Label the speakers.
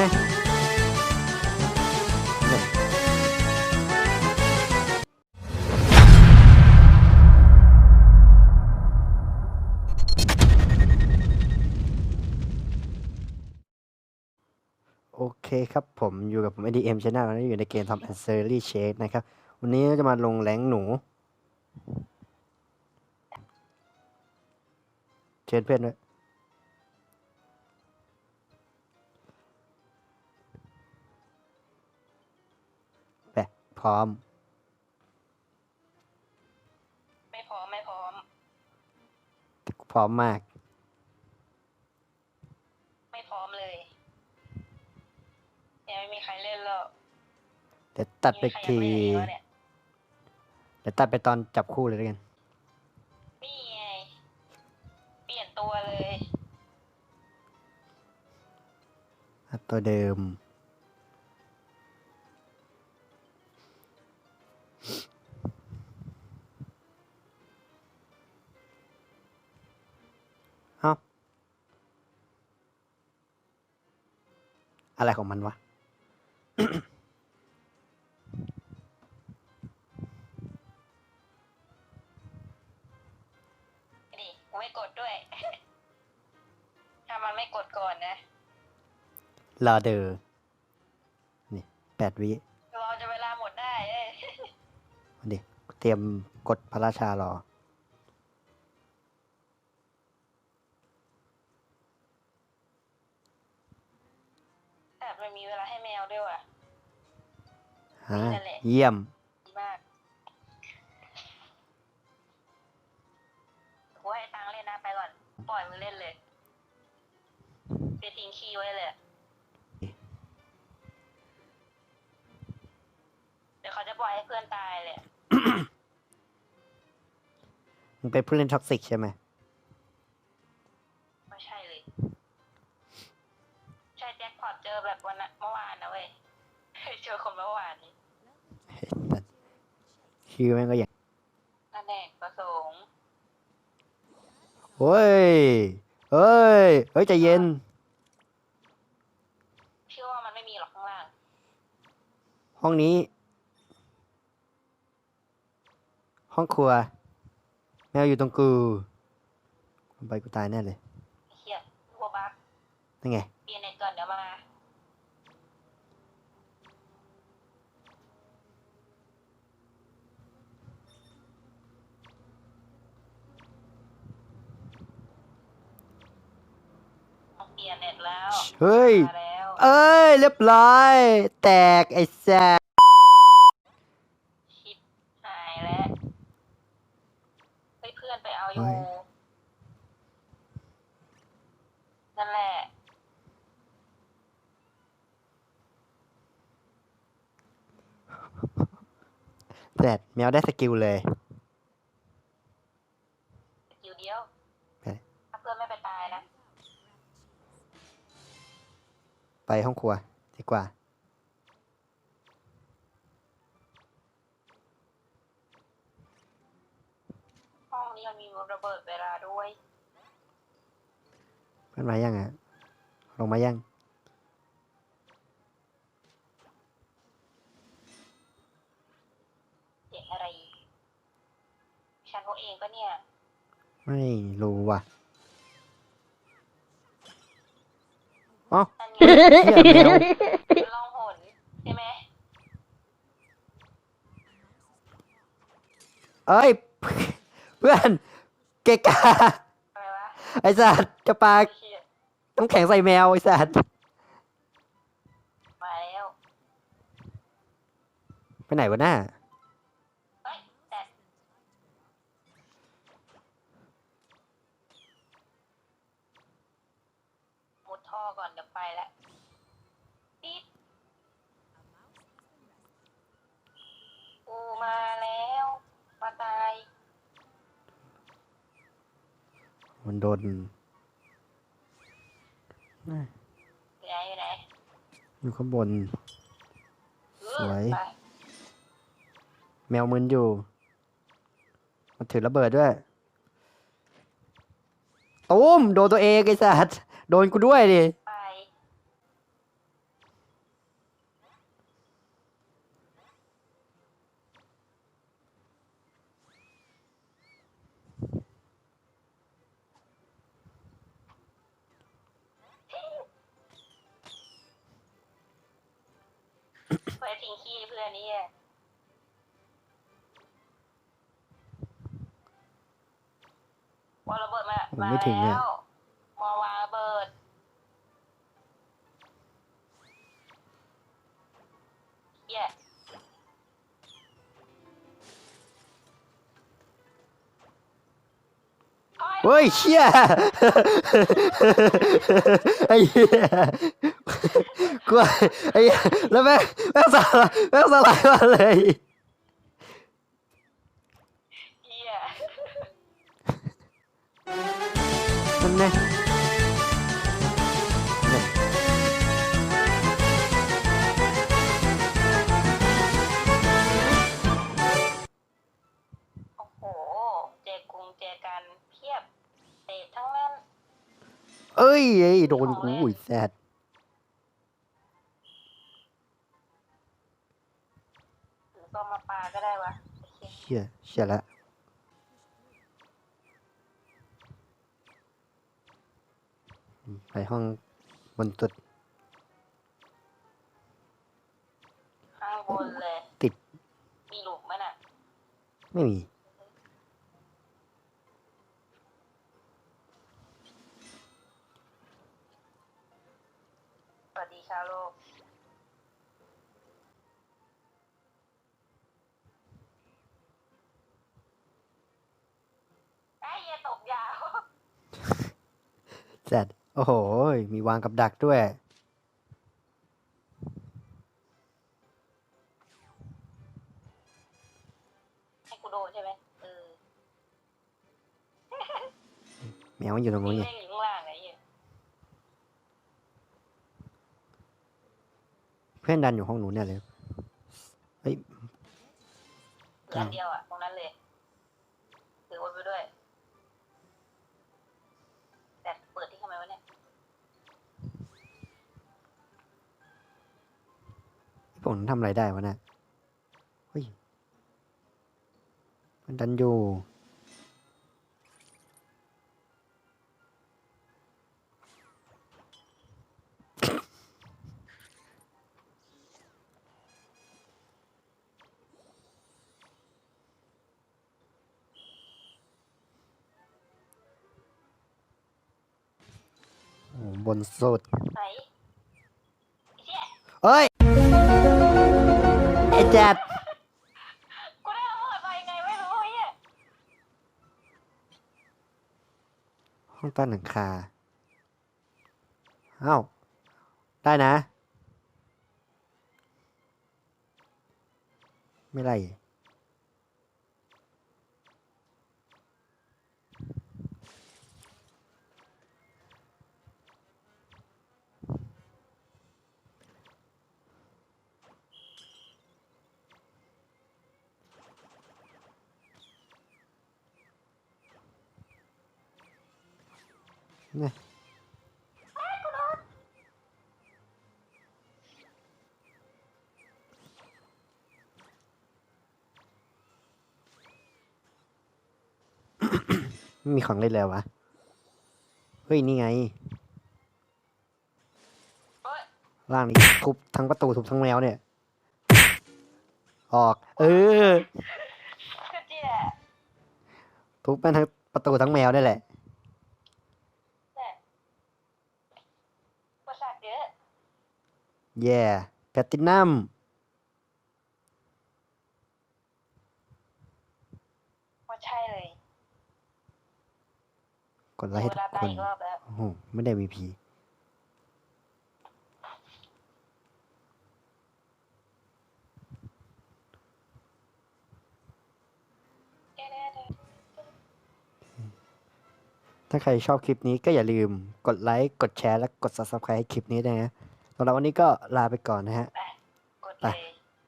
Speaker 1: นะเนี่ยโอเคครับผมอยู่กับผม ADM Channel นะอยู่ในเกมทำ a n s e r y Shake นะครับ วันนี้จะมาลงแรงหนู เชิญเพื่อนด้วย พร้อม
Speaker 2: ไม่พร้อม ไม่พร้อม
Speaker 1: พร้อมมาก
Speaker 2: ไม่พร้อมเลยยังไม่มีใครเล่นหรอก
Speaker 1: เดี๋ยวตัดไป
Speaker 2: มีใคร
Speaker 1: ที
Speaker 2: ยังไม่เล่นอีกวะเนี่ย
Speaker 1: เดี๋ยวตัดไปตอนจับคู่เลยแล้วกัน
Speaker 2: นี่ไง เปลี่ยนตัวเลย
Speaker 1: อะตัวเดิม อะไรของมันวะ
Speaker 2: ดิกูไม่กดด้วย ถ้ามันไม่กดก่อนนะ
Speaker 1: รอเดอนี่แปดวิ
Speaker 2: เราจะเวลาหมดได้เอ้ย
Speaker 1: มาดิเตรียมกดพระราชารอ ฮะ
Speaker 2: นั่นแหละ
Speaker 1: เยี่ยม
Speaker 2: ดีมากกูให้ตังค์เล่นนะไปก่อน ปล่อยมึงเล่นเลยไปทิ้งคีย์ไว้เลย เดี๋ยวเขาจะปล่อยให้เพื่อนตายเลย
Speaker 1: มึงเป็นผู้เล่นท็อกซิกใช่ไหม
Speaker 2: ไม่ใช่เลย ใช่แจ็คพอตเจอแบบวันน่ะเมื่อวานนะเว้ย เจอคนเมื่อวานนี้
Speaker 1: ชื่อแม่งก็อย่าง
Speaker 2: นั่นแหละประสงค์
Speaker 1: เฮ้ยเฮ้ย เฮ้ยใจเย็น
Speaker 2: เชื่อว่ามันไม่มีหรอกข้างล่าง
Speaker 1: ห้องนี้ ห้องครัว แมวอยู่ตรงกูไปกูตายแน่เลย
Speaker 2: ไอ้เฮียรัวบัก
Speaker 1: นั่นไง
Speaker 2: เปลี่ยนเน็ตก่อนเดี๋ยวมา เปลี่ยนเน็ตแล้ว
Speaker 1: เฮ้ย
Speaker 2: มาแล้ว
Speaker 1: เอ้ย เรียบร้อย แตกไอ้แซ่บ
Speaker 2: ชิปหายแล้วเฮ้ยเพื่อนไปเอาอยู่นั่นแหละ
Speaker 1: แตกแมวได้สกิลเลย
Speaker 2: อยู่
Speaker 1: ไปห้องครัวดีกว่า
Speaker 2: ห้องนี้มันมีระเบิดเวลาด้วย
Speaker 1: เพื่อนมายังอะ ลงมายัง
Speaker 2: เสียงอะไร ฉันพวกเองก็เนี่ย
Speaker 1: ไม่รู้ว่ะ อ๋อ
Speaker 2: นั่นไง
Speaker 1: เหี้ยแมว
Speaker 2: เป็นล่องหนใช่ไหม
Speaker 1: เอ้ย เพื่อนเกะกา
Speaker 2: อะไรวะ
Speaker 1: ไอ้สัตว์จะปา
Speaker 2: ไอ้เหี้ย
Speaker 1: น้ำแข็งใส่แมวไอ้สัตว์
Speaker 2: มาแล้ว
Speaker 1: ไปไหนวะหน้า
Speaker 2: เฮ้ยแต่มุดท่ อก่อนเดี๋ยวไปละปิ๊ดกูมาแล้ว มาตาย
Speaker 1: มันโดน
Speaker 2: อยู่ไหนอยู่ไหน
Speaker 1: อยู่ข้างบน
Speaker 2: เออ
Speaker 1: สวย
Speaker 2: ไป
Speaker 1: แมวมึนอยู่ มันถือระเบิดด้วย ตูมโดนตัวเองไอ้สัตว์โดนกูด้วยดิ
Speaker 2: ทิ้งขี้ให้เพื่อนนี่แหละวางระเบิดมา
Speaker 1: ผมไม่ถึงอะ
Speaker 2: แล้วมาวางระเบิดเย้
Speaker 1: เฮ้ยเชี่ยไอ้เหี้ย กูไอ้เหี้ยแล้วแม่งแม่งสลายแม่งสลายมาเลย
Speaker 2: เหี้ย
Speaker 1: มันไงเนี่ย
Speaker 2: โอ้โห เจกุงเจกันเพียบเตะทั้งนั้น
Speaker 1: เอ้ยไอ้โดนกูอีแซด
Speaker 2: เค
Speaker 1: เชี่ยเชี่ยละไปห้องบนสุด
Speaker 2: ข้างบนเลย
Speaker 1: ติด
Speaker 2: มีหลุมไหมน่ะ
Speaker 1: ไม่มี
Speaker 2: สวัสดีชาวโลก ไอ้เหี้ยตกยาว
Speaker 1: แซดโอ้โห มีวางกับดักด้วย
Speaker 2: ให้กูโดนใช่ไหมเออ
Speaker 1: แมวมันอยู่ตรงนู้น
Speaker 2: นี่
Speaker 1: ไง
Speaker 2: แม่งอยู่ข้างล่างไอ้เหี้ย
Speaker 1: เพื่อนดันอยู่ห้องนู้นเนี่ยเลย เฮ้ย
Speaker 2: เหลืออันเดียวอะตรงนั้นเลยถือไว้ไปด้วย
Speaker 1: ผมทำอะไรได้วะเนะเฮ้ย มันดันอยู่ โอ้โหบนสุด
Speaker 2: ไหน
Speaker 1: จัด
Speaker 2: กูได้ระเบิดไปไงไม่รู้ไอ้เหี้ย
Speaker 1: ห้องใต้หลังคาเอ้า ได้นะ ไม่ไร นี่ยไม่มีของเล่นแล้ววะ เฮ้ย นี่ไง
Speaker 2: เฮ้ย
Speaker 1: ล่างนี้ทุบทั้งประตูทุบทั้งแมวเนี่ย ออก เออ
Speaker 2: คือเจี๊ย
Speaker 1: ทุบแม่งทั้งประตูทั้งแมวได้แหละ
Speaker 2: เนี่ยประสาท เยอะ
Speaker 1: แย่แพตตินัม
Speaker 2: ว่าใช่เลย
Speaker 1: กดไลค์ให้
Speaker 2: เว
Speaker 1: ทุ
Speaker 2: ลากตา
Speaker 1: ค
Speaker 2: ย
Speaker 1: น
Speaker 2: อีกรอบแล้ว
Speaker 1: โอ้โหไม่ได้วีพี
Speaker 2: เอ๊ะเอ๊ะเอ๊ะ
Speaker 1: ถ้าใครชอบคลิปนี้ก็อย่าลืมกดไลค์กดแชร์และกด subscribe ให้คลิปนี้ด้วยนะสำหรับวันนี้ก็ลาไปก่อนนะฮะ
Speaker 2: ไปกด
Speaker 1: ไป
Speaker 2: เลย